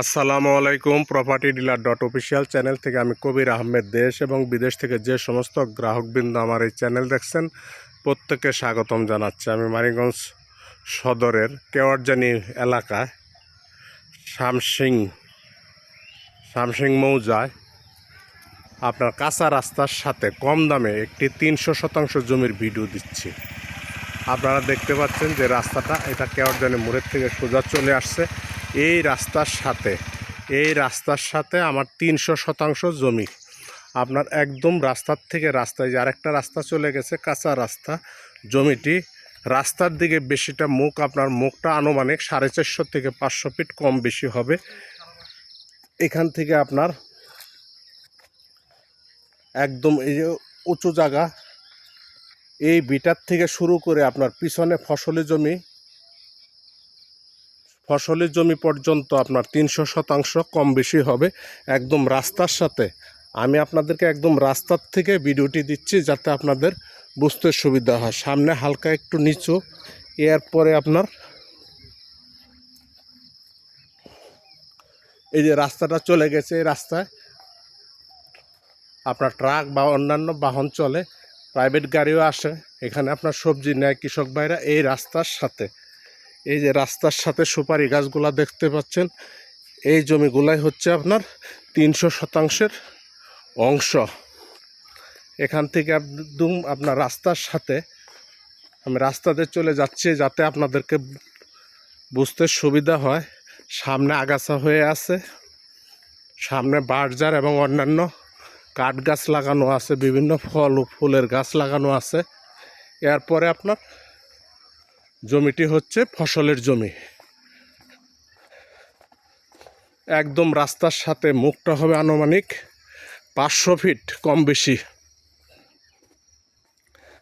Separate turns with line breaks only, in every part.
আসসালামু আলাইকুম property dealer dot official channel থেকে আমি কবির আহমেদ। দেশ এবং বিদেশ থেকে যে সমস্ত গ্রাহকবৃন্দ আমার এই চ্যানেল দেখছেন, প্রত্যেককে স্বাগতম জানাচ্ছি। আমি মানিগঞ্জ সদরের কেওয়ারজানি এলাকায়, শামসিং শামসিং মৌজায় আপনার কাঁচা রাস্তার সাথে কম দামে একটি তিনশো শতাংশ জমির ভিডিও দিচ্ছি। আপনারা দেখতে পাচ্ছেন যে রাস্তাটা, এটা কেওয়ারজানি মোড়ের থেকে সোজা চলে আসছে। এই রাস্তার সাথে, এই রাস্তার সাথে আমার তিনশো শতাংশ জমি। আপনার একদম রাস্তার থেকে রাস্তায় যে আরেকটা রাস্তা চলে গেছে, কাঁচা রাস্তা। জমিটি রাস্তার দিকে বেশিটা মুখ, আপনার মুখটা আনুমানিক সাড়ে চারশো থেকে পাঁচশো ফিট কম বেশি হবে। এখান থেকে আপনার একদম এই যে উঁচু জায়গা, এই বিটার থেকে শুরু করে আপনার পিছনে ফসলি জমি ফসলের জমি পর্যন্ত আপনার তিনশো শতাংশ কম বেশি হবে। একদম রাস্তার সাথে। আমি আপনাদেরকে একদম রাস্তার থেকে ভিডিওটি দিচ্ছি যাতে আপনাদের বুঝতে সুবিধা হয়। সামনে হালকা একটু নিচু। এরপরে আপনার এই যে রাস্তাটা চলে গেছে, এই রাস্তায় আপনার ট্রাক বা অন্যান্য বাহন চলে, প্রাইভেট গাড়িও আসে। এখানে আপনার সবজি নেয় কৃষক ভাইরা এই রাস্তার সাথে। এই যে রাস্তার সাথে সুপারি গাছগুলা দেখতে পাচ্ছেন, এই জমিগুলাই হচ্ছে আপনার তিনশো শতাংশের অংশ। এখান থেকে একদম আপনার রাস্তার সাথে আমি রাস্তাতে চলে যাচ্ছি যাতে আপনাদেরকে বুঝতে সুবিধা হয়। সামনে আগাছা হয়ে আছে, সামনে বাঁশঝাড় এবং অন্যান্য কাঠ গাছ লাগানো আছে, বিভিন্ন ফল ও ফুলের গাছ লাগানো আছে। এরপরে আপনার জমিটি হচ্ছে ফসলের জমি। একদম রাস্তার সাথে মুখটা হবে আনুমানিক পাঁচশো ফিট, কম বেশি।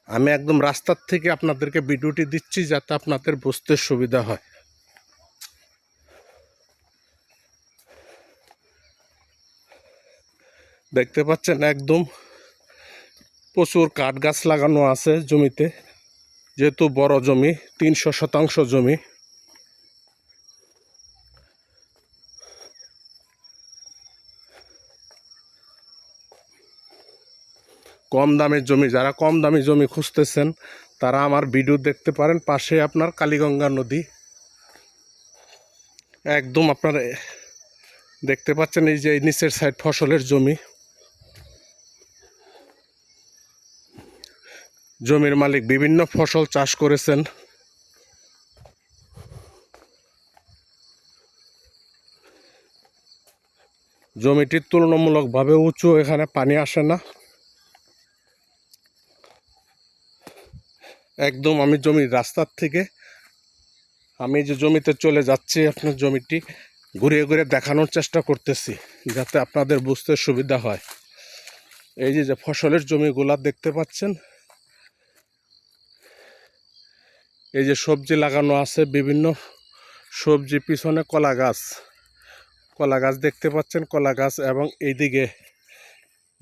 আমি একদম রাস্তার থেকে আপনাদেরকে ভিডিওটি দিচ্ছি যাতে আপনাদের বুঝতে সুবিধা হয়। দেখতে পাচ্ছেন একদম প্রচুর কাঠ গাছ লাগানো আছে জমিতে। যেহেতু বড় জমি, তিনশো শতাংশ জমি। কম দামের জমি, যারা কম দামি জমি খুঁজতেছেন, তারা আমার ভিডিও দেখতে পারেন পাশে আপনার কালীগঙ্গা নদী। একদম আপনার দেখতে পাচ্ছেন এই যে নিচের সাইড ফসলের জমি। জমির মালিক বিভিন্ন ফসল চাষ করেছেন। জমিটি তুলনামূলকভাবে উঁচু, এখানে পানি আসে না। একদম আমি জমির রাস্তার থেকে, আমি যে জমিতে চলে যাচ্ছি, আপনার জমিটি ঘুরিয়ে ঘুরে দেখানোর চেষ্টা করতেছি, যাতে আপনাদের বুঝতে সুবিধা হয়। এই যে যে ফসলের জমিগুলা দেখতে পাচ্ছেন এই যে সবজি লাগানো আছে, বিভিন্ন সবজি, পিছনে কলা গাছ। কলা গাছ দেখতে পাচ্ছেন, কলা গাছ এবং এইদিকে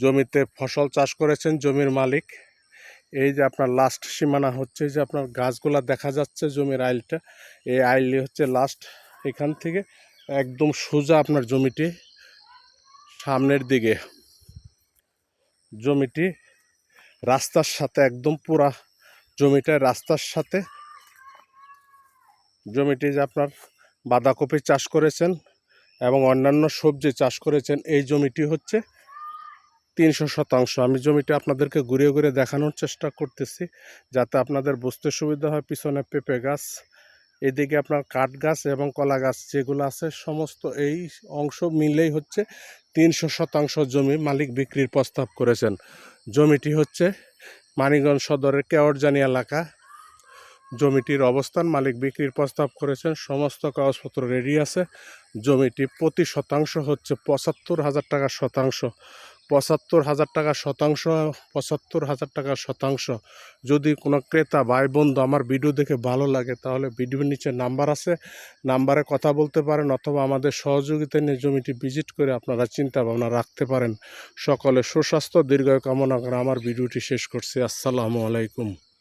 জমিতে ফসল চাষ করেছেন জমির মালিক। এই যে আপনার লাস্ট সীমানা হচ্ছে যে আপনার গাছগুলা দেখা যাচ্ছে জমির আইলটা। এই আইলই হচ্ছে লাস্ট এখান থেকে একদম সোজা আপনার জমিটি সামনের দিকে। জমিটি রাস্তার সাথে, একদম পুরা জমিটা রাস্তার সাথে জমিটি যে আপনার বাঁধাকপি চাষ করেছেন এবং অন্যান্য সবজি চাষ করেছেন, এই জমিটি হচ্ছে তিনশো শতাংশ। আমি জমিটি আপনাদেরকে ঘুরে ঘুরে দেখানোর চেষ্টা করতেছি, যাতে আপনাদের বুঝতে সুবিধা হয়। পিছনে পেঁপে গাছ, এদিকে আপনার কাঠ গাছ এবং কলা গাছ যেগুলো আছে, সমস্ত এই অংশ মিলেই হচ্ছে তিনশো শতাংশ জমি মালিক বিক্রির প্রস্তাব করেছেন। জমিটি হচ্ছে মানিগঞ্জ সদরের কেওরজানি এলাকা। জমিটির অবস্থান, মালিক বিক্রির প্রস্তাব করেছেন, সমস্ত কাগজপত্র রেডি আছে। জমিটি প্রতি শতাংশ হচ্ছে পঁচাত্তর হাজার টাকা শতাংশ। পঁচাত্তর হাজার টাকা শতাংশ, পঁচাত্তর হাজার টাকা শতাংশ। যদি কোনো ক্রেতা ভাই বন্ধু আমার ভিডিও দেখে ভালো লাগে, তাহলে ভিডিওর নিচে নাম্বার আছে। নাম্বারে কথা বলতে পারেন অথবা আমাদের সহযোগিতা নিয়ে জমিটি ভিজিট করে আপনারা চিন্তা ভাবনা রাখতে পারেন। সকলে সুস্বাস্থ্য, দীর্ঘায়ু কামনা করে আমার ভিডিওটি শেষ করছি। আসসালামু আলাইকুম।